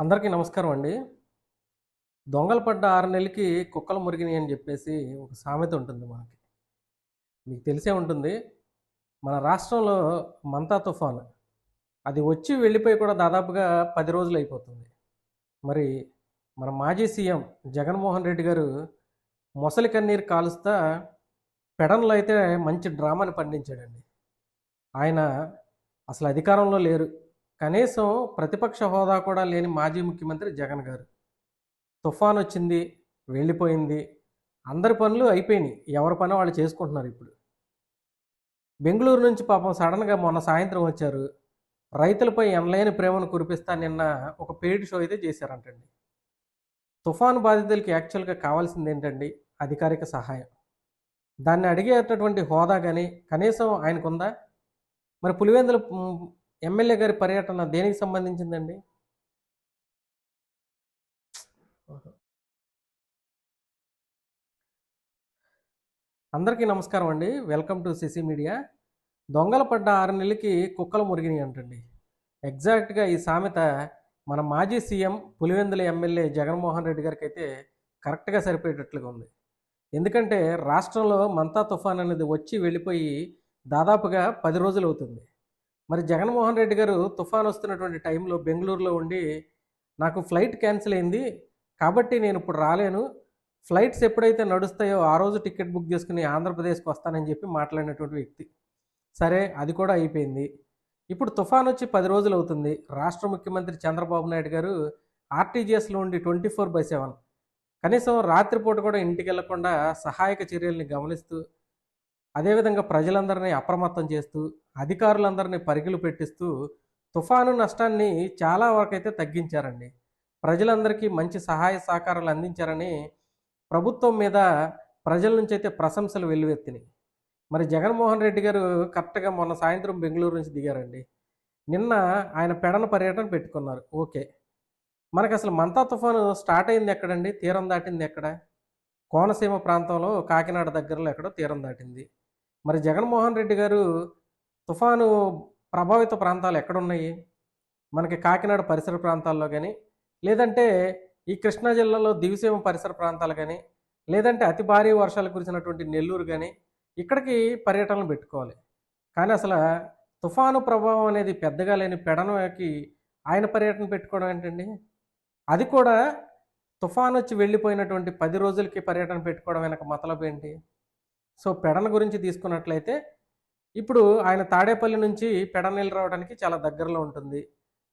అందరికీ నమస్కారం అండి. దొంగలు పడ్డ ఆరు నెలలకి కుక్కలు మురిగినాయి అని చెప్పేసి ఒక సామెత ఉంటుంది మనకి. మీకు తెలిసే ఉంటుంది. మన రాష్ట్రంలో మంతా తుఫాన్. అది వచ్చి వెళ్ళిపోయి కూడా దాదాపుగా పది రోజులు అయిపోతుంది. మరి మన మాజీ సీఎం జగన్మోహన్ రెడ్డి గారు మొసలి కన్నీరు కాలుస్తా పెడన్లో అయితే మంచి డ్రామాని పండించాడండి. ఆయన అసలు అధికారంలో లేరు. కనీసం ప్రతిపక్ష హోదా కూడా లేని మాజీ ముఖ్యమంత్రి జగన్ గారు. తుఫాన్ వచ్చింది వెళ్ళిపోయింది అందరి పనులు అయిపోయినాయి. ఎవరి పని వాళ్ళు చేసుకుంటున్నారు ఇప్పుడు. బెంగళూరు నుంచి పాపం సడన్గా మొన్న సాయంత్రం వచ్చారు. రైతులపై ఎనలేని ప్రేమను కురిపిస్తా నిన్న ఒక పెయిడ్ షో అయితే చేశారంటండి. తుఫాను బాధితులకి యాక్చువల్గా కావాల్సింది ఏంటండి? అధికారిక సహాయం. దాన్ని అడిగేటటువంటి హోదా కానీ కనీసం ఆయనకుందా? మరి పులివెందుల ఎమ్మెల్యే గారి పర్యటన దేనికి సంబంధించిందండి? అందరికీ నమస్కారం అండి. Welcome to CC media. దొంగలు పడ్డ ఆరు నెలలకి కుక్కలు మురిగినాయి అంటండి. ఎగ్జాక్ట్గా ఈ సామెత మన మాజీ సీఎం పులివెందుల ఎమ్మెల్యే జగన్మోహన్ రెడ్డి గారికి అయితే కరెక్ట్గా సరిపోయేటట్లుగా ఉంది. ఎందుకంటే రాష్ట్రంలో మంతా తుఫాన్ అనేది వచ్చి వెళ్ళిపోయి దాదాపుగా పది రోజులు అవుతుంది మరి జగన్మోహన్ రెడ్డి గారు తుఫాన్ వస్తున్నటువంటి టైంలో బెంగళూరులో ఉండి నాకు ఫ్లైట్ క్యాన్సిల్ అయింది కాబట్టి నేను ఇప్పుడు రాలేను. ఫ్లైట్స్ ఎప్పుడైతే నడుస్తాయో ఆ రోజు టికెట్ బుక్ చేసుకుని ఆంధ్రప్రదేశ్కి వస్తానని చెప్పి మాట్లాడినటువంటి వ్యక్తి. సరే అది కూడా అయిపోయింది. ఇప్పుడు తుఫాన్ వచ్చి పది రోజులు అవుతుంది. రాష్ట్ర ముఖ్యమంత్రి చంద్రబాబు నాయుడు గారు ఆర్టీజీఎస్లో ఉండి ట్వంటీ ఫోర్ బై సెవెన్. కనీసం రాత్రిపూట కూడా ఇంటికి వెళ్ళకుండా సహాయక చర్యల్ని గమనిస్తూ అదేవిధంగా ప్రజలందరినీ అప్రమత్తం చేస్తూ అధికారులందరినీ పరుగులు పెట్టిస్తూ తుఫాను నష్టాన్ని చాలా వరకైతే తగ్గించారండి. ప్రజలందరికీ మంచి సహాయ సహకారాలు అందించారని ప్రభుత్వం మీద ప్రజల నుంచి అయితే ప్రశంసలు వెల్లువెత్తినాయి. మరి జగన్మోహన్ రెడ్డి గారు కరెక్ట్గా మొన్న సాయంత్రం బెంగళూరు నుంచి దిగారండి. నిన్న ఆయన పెడన పర్యటన పెట్టుకున్నారు. ఓకే. మనకు అసలు మంతా తుఫాను స్టార్ట్ అయింది ఎక్కడండి? తీరం దాటింది ఎక్కడ? కోనసీమ ప్రాంతంలో కాకినాడ దగ్గరలో ఎక్కడో తీరం దాటింది. మరి జగన్మోహన్ రెడ్డి గారు తుఫాను ప్రభావిత ప్రాంతాలు ఎక్కడున్నాయి? మనకి కాకినాడ పరిసర ప్రాంతాల్లో కానీ లేదంటే ఈ కృష్ణా జిల్లాలో దివిసీమ పరిసర ప్రాంతాలు కానీ లేదంటే అతి భారీ వర్షాలు కురిసినటువంటి నెల్లూరు కానీ ఇక్కడికి పర్యటనలు పెట్టుకోవాలి. కానీ అసలు తుఫాను ప్రభావం అనేది పెద్దగా లేని పెడనకి ఆయన పర్యటన పెట్టుకోవడం ఏంటండి? అది కూడా తుఫాన్ వచ్చి వెళ్ళిపోయినటువంటి పది రోజులకి పర్యటన పెట్టుకోవడం వెనక మతలబు ఏంటి? సో పెడన గురించి తీసుకున్నట్లయితే ఇప్పుడు ఆయన తాడేపల్లి నుంచి పెడనీళ్ళు రావడానికి చాలా దగ్గరలో ఉంటుంది.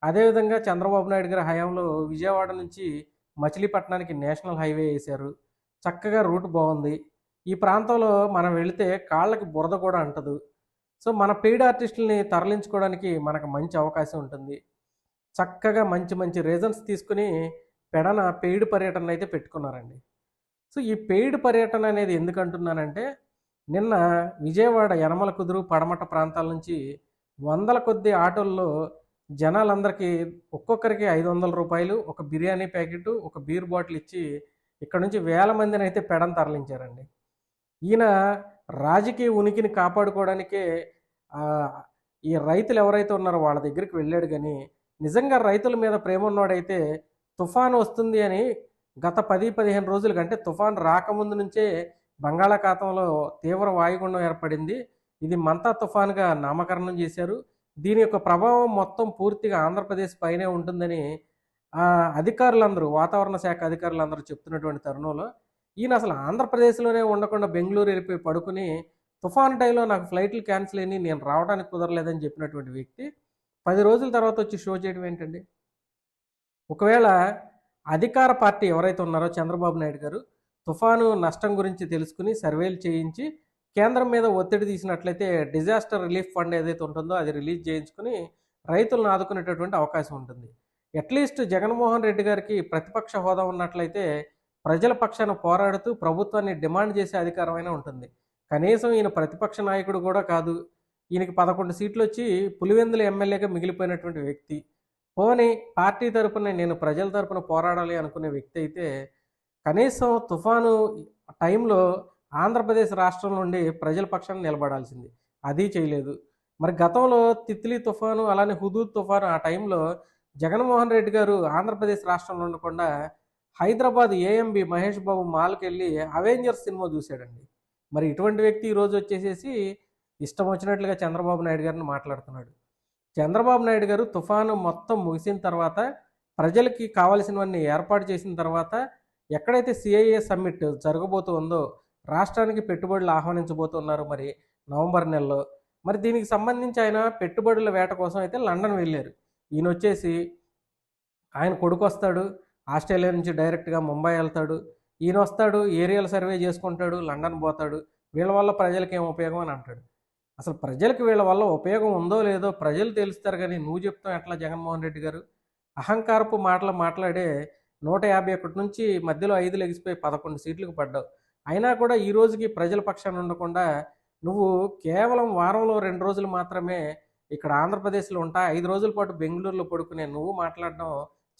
అదేవిధంగా చంద్రబాబు నాయుడు గారి హయాంలో విజయవాడ నుంచి మచిలీపట్నానికి నేషనల్ హైవే వేశారు. చక్కగా రూట్ బాగుంది. ఈ ప్రాంతంలో మనం వెళితే కాళ్ళకి బురద కూడా అంటదు. సో మన పెయిడ్ ఆర్టిస్టుల్ని తరలించుకోవడానికి మనకు మంచి అవకాశం ఉంటుంది. చక్కగా మంచి మంచి రీజన్స్ తీసుకుని పెడన పెయిడ్ పర్యటన అయితే పెట్టుకున్నారండి. సో ఈ పెయిడ్ పర్యటన అనేది ఎందుకంటున్నానంటే నిన్న విజయవాడ యనమల కుదురు పడమట ప్రాంతాల నుంచి వందల కొద్ది ఆటోల్లో జనాలందరికీ ఒక్కొక్కరికి ఐదు వందల రూపాయలు ఒక బిర్యానీ ప్యాకెట్ ఒక బీర్ బాటిల్ ఇచ్చి ఇక్కడ నుంచి వేల మందిని అయితే పెడను తరలించారండి. ఈయన రాజకీయ ఉనికిని కాపాడుకోవడానికే ఈ రైతులు ఎవరైతే ఉన్నారో వాళ్ళ దగ్గరికి వెళ్ళాడు కానీ నిజంగా రైతుల మీద ప్రేమ ఉన్నవాడైతే తుఫాన్ వస్తుంది అని గత పది పదిహేను రోజులు కంటే తుఫాన్ రాకముందు నుంచే బంగాళాఖాతంలో తీవ్ర వాయుగుండం ఏర్పడింది. ఇది మంతా తుఫాన్గా నామకరణం చేశారు. దీని యొక్క ప్రభావం మొత్తం పూర్తిగా ఆంధ్రప్రదేశ్ పైనే ఉంటుందని అధికారులందరూ వాతావరణ శాఖ అధికారులందరూ చెప్తున్నటువంటి తరుణంలో ఈయన అసలు ఆంధ్రప్రదేశ్లోనే ఉండకుండా బెంగళూరు వెళ్ళిపోయి పడుకుని తుఫాన్ టైంలో నాకు ఫ్లైట్లు క్యాన్సిల్ అయినాయి నేను రావడానికి కుదరలేదని చెప్పినటువంటి వ్యక్తి పది రోజుల తర్వాత వచ్చి షో చేయడం ఏంటండి? ఒకవేళ అధికార పార్టీ ఎవరైతే ఉన్నారో చంద్రబాబు నాయుడు గారు తుఫాను నష్టం గురించి తెలుసుకుని సర్వేలు చేయించి కేంద్రం మీద ఒత్తిడి తీసినట్లయితే డిజాస్టర్ రిలీఫ్ ఫండ్ ఏదైతే ఉంటుందో అది రిలీజ్ చేయించుకుని రైతులను ఆదుకునేటటువంటి అవకాశం ఉంటుంది. అట్లీస్ట్ జగన్మోహన్ రెడ్డి గారికి ప్రతిపక్ష హోదా ఉన్నట్లయితే ప్రజల పక్షాన పోరాడుతూ ప్రభుత్వాన్ని డిమాండ్ చేసే అధికారమైనా ఉంటుంది. కనీసం ఈయన ప్రతిపక్ష నాయకుడు కూడా కాదు. ఈయనకి పదకొండు సీట్లు వచ్చి పులివెందుల ఎమ్మెల్యేగా మిగిలిపోయినటువంటి వ్యక్తి. పోనీ పార్టీ తరపున నేను ప్రజల తరపున పోరాడాలి అనుకునే వ్యక్తి అయితే కనీసం తుఫాను టైంలో ఆంధ్రప్రదేశ్ రాష్ట్రం నుండి ప్రజల పక్షాన్ని నిలబడాల్సింది. అది చేయలేదు. మరి గతంలో తిత్లీ తుఫాను అలానే హుదూద్ తుఫాను ఆ టైంలో జగన్మోహన్ రెడ్డి గారు ఆంధ్రప్రదేశ్ రాష్ట్రంలో ఉండకుండా హైదరాబాద్ ఏఎంబి మహేష్ బాబు మాల్కి వెళ్ళి అవెంజర్స్ సినిమా చూశాడండి. మరి ఇటువంటి వ్యక్తి ఈరోజు వచ్చేసేసి ఇష్టం వచ్చినట్లుగా చంద్రబాబు నాయుడు గారిని మాట్లాడుతున్నాడు. చంద్రబాబు నాయుడు గారు తుఫాను మొత్తం ముగిసిన తర్వాత ప్రజలకి కావాల్సినవన్నీ ఏర్పాటు చేసిన తర్వాత ఎక్కడైతే సిఐఏ సమ్మిట్ జరగబోతుందో రాష్ట్రానికి పెట్టుబడులు ఆహ్వానించబోతున్నారు మరి నవంబర్ నెలలో. మరి దీనికి సంబంధించి ఆయన పెట్టుబడుల వేట కోసం అయితే లండన్ వెళ్ళారు. ఈయన వచ్చేసి ఆయన కొడుకు వస్తాడు ఆస్ట్రేలియా నుంచి డైరెక్ట్గా ముంబై వెళ్తాడు. ఈయన వస్తాడు ఏరియల్ సర్వే చేసుకుంటాడు లండన్ పోతాడు. వీళ్ళ వల్ల ప్రజలకి ఏం ఉపయోగం అని అంటాడు. అసలు ప్రజలకు వీళ్ళ వల్ల ఉపయోగం ఉందో లేదో ప్రజలు తెలుస్తారు కానీ నువ్వు చెప్తావు ఎట్లా జగన్మోహన్ రెడ్డి గారు? అహంకారపు మాటలు మాట్లాడే నూట యాభై ఒకటి నుంచి మధ్యలో ఐదు లెగిసిపోయి పదకొండు సీట్లకు పడ్డావు. అయినా కూడా ఈ రోజుకి ప్రజల పక్షాన ఉండకుండా నువ్వు కేవలం వారంలో రెండు రోజులు మాత్రమే ఇక్కడ ఆంధ్రప్రదేశ్లో ఉంటా ఐదు రోజుల పాటు బెంగళూరులో పడుకునే నువ్వు మాట్లాడడం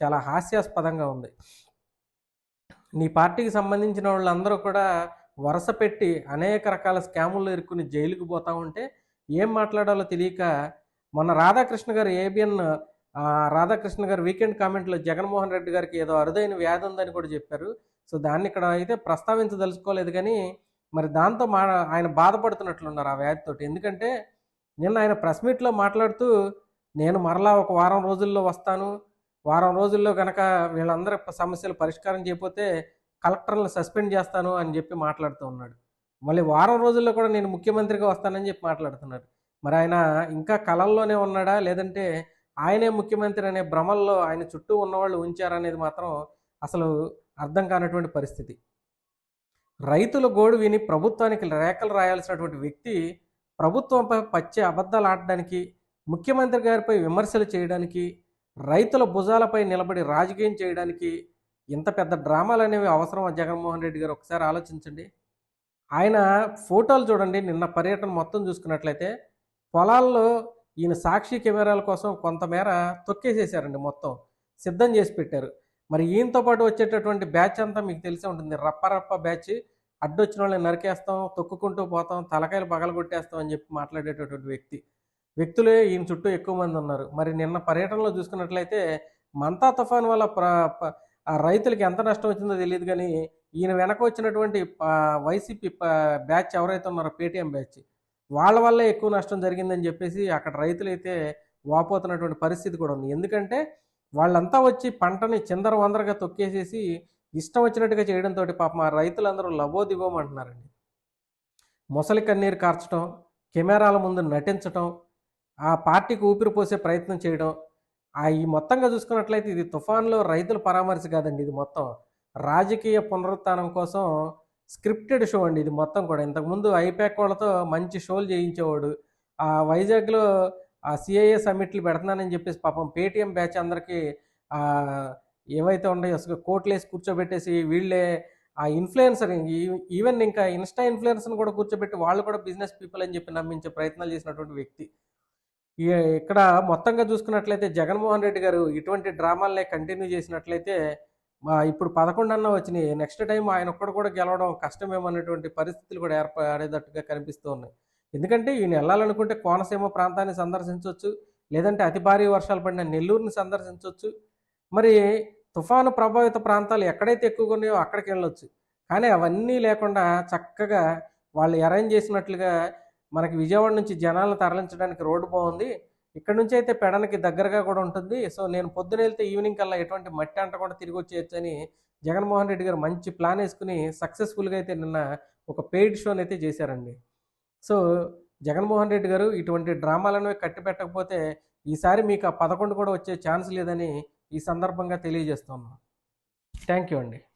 చాలా హాస్యాస్పదంగా ఉంది. నీ పార్టీకి సంబంధించిన వాళ్ళందరూ కూడా వరుస పెట్టి అనేక రకాల స్కాముల్లో ఇరుక్కుని జైలుకు పోతా ఉంటే ఏం మాట్లాడాలో తెలియక మొన్న రాధాకృష్ణ గారు ఏబిఎన్ రాధాకృష్ణ గారు వీకెండ్ కామెంట్లో జగన్మోహన్ రెడ్డి గారికి ఏదో అరుదైన వ్యాధి ఉందని కూడా చెప్పారు. సో దాన్ని ఇక్కడ అయితే ప్రస్తావించదలుచుకోలేదు కానీ మరి దాంతో మా ఆయన బాధపడుతున్నట్లున్నారు ఆ వ్యాధితోటి ఎందుకంటే నిన్న ఆయన ప్రెస్ మీట్లో మాట్లాడుతూ నేను మరలా ఒక వారం రోజుల్లో వస్తాను. వారం రోజుల్లో కనుక వీళ్ళందరి సమస్యలు పరిష్కారం చేయకపోతే కలెక్టర్లను సస్పెండ్ చేస్తాను అని చెప్పి మాట్లాడుతూ ఉన్నాడు. మళ్ళీ వారం రోజుల్లో కూడా నేను ముఖ్యమంత్రిగా వస్తానని చెప్పి మాట్లాడుతున్నాడు. మరి ఆయన ఇంకా కళల్లోనే ఉన్నాడా? లేదంటే ఆయనే ముఖ్యమంత్రి అనే భ్రమల్లో ఆయన చుట్టూ ఉన్నవాళ్ళు ఉంచారనేది మాత్రం అసలు అర్థం కానటువంటి పరిస్థితి. రైతుల గోడు విని ప్రభుత్వానికి రేఖలు రాయాల్సినటువంటి వ్యక్తి ప్రభుత్వంపై పచ్చే అబద్ధాలు ఆడడానికి ముఖ్యమంత్రి గారిపై విమర్శలు చేయడానికి రైతుల భుజాలపై నిలబడి రాజకీయం చేయడానికి ఇంత పెద్ద డ్రామాలు అనేవి అవసరం జగన్మోహన్ రెడ్డి గారు ఒకసారి ఆలోచించండి. ఆయన ఫోటోలు చూడండి. నిన్న పర్యటన మొత్తం చూసుకున్నట్లయితే పొలాల్లో ఈయన సాక్షి కెమెరాల కోసం కొంతమేర తొక్కేసేసారండి మొత్తం. సిద్ధం చేసి పెట్టారు. మరి ఈయనతో పాటు వచ్చేటటువంటి బ్యాచ్ అంతా మీకు తెలిసే ఉంటుంది. రప్పరప్ప బ్యాచ్. అడ్డొచ్చిన వాళ్ళని నరికేస్తాం తొక్కుకుంటూ పోతాం తలకాయలు పగలగొట్టేస్తాం అని చెప్పి మాట్లాడేటటువంటి వ్యక్తి. వ్యక్తులే ఈయన చుట్టూ ఎక్కువ మంది ఉన్నారు. మరి నిన్న పర్యటనలో చూసుకున్నట్లయితే మంతా తుఫాన్ వల్ల ఆ రైతులకి ఎంత నష్టం వచ్చిందో తెలియదు కానీ ఈయన వెనక వచ్చినటువంటి వైసీపీ బ్యాచ్ ఎవరైతే ఉన్నారో పేటీఎం బ్యాచ్ వాళ్ళ వల్లే ఎక్కువ నష్టం జరిగిందని చెప్పేసి అక్కడ రైతులైతే వాపోతున్నటువంటి పరిస్థితి కూడా ఉంది. ఎందుకంటే వాళ్ళంతా వచ్చి పంటని చిందర వందరగా తొక్కేసేసి ఇష్టం వచ్చినట్టుగా చేయడంతో పాపం ఆ రైతులందరూ లబోదిబోమంటున్నారండి. మొసలి కన్నీరు కార్చడం కెమెరాల ముందు నటించడం ఆ పార్టీకి ఊపిరి పోసే ప్రయత్నం చేయడం ఆ ఈ మొత్తంగా చూసుకున్నట్లయితే ఇది తుఫాన్లో రైతుల పరామర్శ కాదండి ఇది మొత్తం. రాజకీయ పునరుత్థానం కోసం స్క్రిప్టెడ్ షో అండి ఇది మొత్తం కూడా. ఇంతకుముందు ఐపాక్ వాళ్ళతో మంచి షోలు చేయించేవాడు. ఆ వైజాగ్లో ఆ సిఐఏ సమ్మిట్లు పెడుతున్నానని చెప్పేసి పాపం పేటీఎం బ్యాచ్ అందరికీ ఏవైతే ఉన్నాయో అసలు కోట్లు వేసి కూర్చోబెట్టేసి వీళ్ళే ఆ ఇన్ఫ్లుయెన్సర్ ఈవెన్ ఇంకా ఇన్స్టా ఇన్ఫ్లుయెన్సర్ని కూడా కూర్చోబెట్టి వాళ్ళు కూడా బిజినెస్ పీపుల్ అని చెప్పి నమ్మించే ప్రయత్నాలు చేసినటువంటి వ్యక్తి. ఇక్కడ మొత్తంగా చూసుకున్నట్లయితే జగన్మోహన్ రెడ్డి గారు ఇటువంటి డ్రామాలనే కంటిన్యూ చేసినట్లయితే ఇప్పుడు పదకొండన్న వచ్చినాయి. నెక్స్ట్ టైం ఆయన ఒక్కడు కూడా గెలవడం కష్టమేమన్నటువంటి పరిస్థితులు కూడా ఏర్పడేటట్టుగా కనిపిస్తూ ఉన్నాయి. ఎందుకంటే ఈయన వెళ్ళాలనుకుంటే కోనసీమ ప్రాంతాన్ని సందర్శించవచ్చు లేదంటే అతి భారీ వర్షాలు పడిన నెల్లూరుని సందర్శించవచ్చు మరి తుఫాను ప్రభావిత ప్రాంతాలు ఎక్కడైతే ఎక్కువగా ఉన్నాయో అక్కడికి వెళ్ళొచ్చు. కానీ అవన్నీ లేకుండా చక్కగా వాళ్ళు అరేంజ్ చేసినట్లుగా మనకి విజయవాడ నుంచి జనాలను తరలించడానికి రోడ్డు బాగుంది. ఇక్కడ నుంచి అయితే పెడనకి దగ్గరగా కూడా ఉంటుంది. సో నేను పొద్దున వెళ్తే ఈవినింగ్ కల్లా ఎటువంటి మట్టి అంట కూడా తిరిగి వచ్చేయచ్చని జగన్మోహన్ రెడ్డి గారు మంచి ప్లాన్ వేసుకుని సక్సెస్ఫుల్గా అయితే నిన్న ఒక పెయిడ్ షోని అయితే చేశారండి. సో జగన్మోహన్ రెడ్డి గారు ఇటువంటి డ్రామాలను కట్టి పెట్టకపోతే ఈసారి మీకు ఆ పదకొండు కూడా వచ్చే ఛాన్స్ లేదని ఈ సందర్భంగా తెలియజేస్తున్నాను. థ్యాంక్ యూ అండి.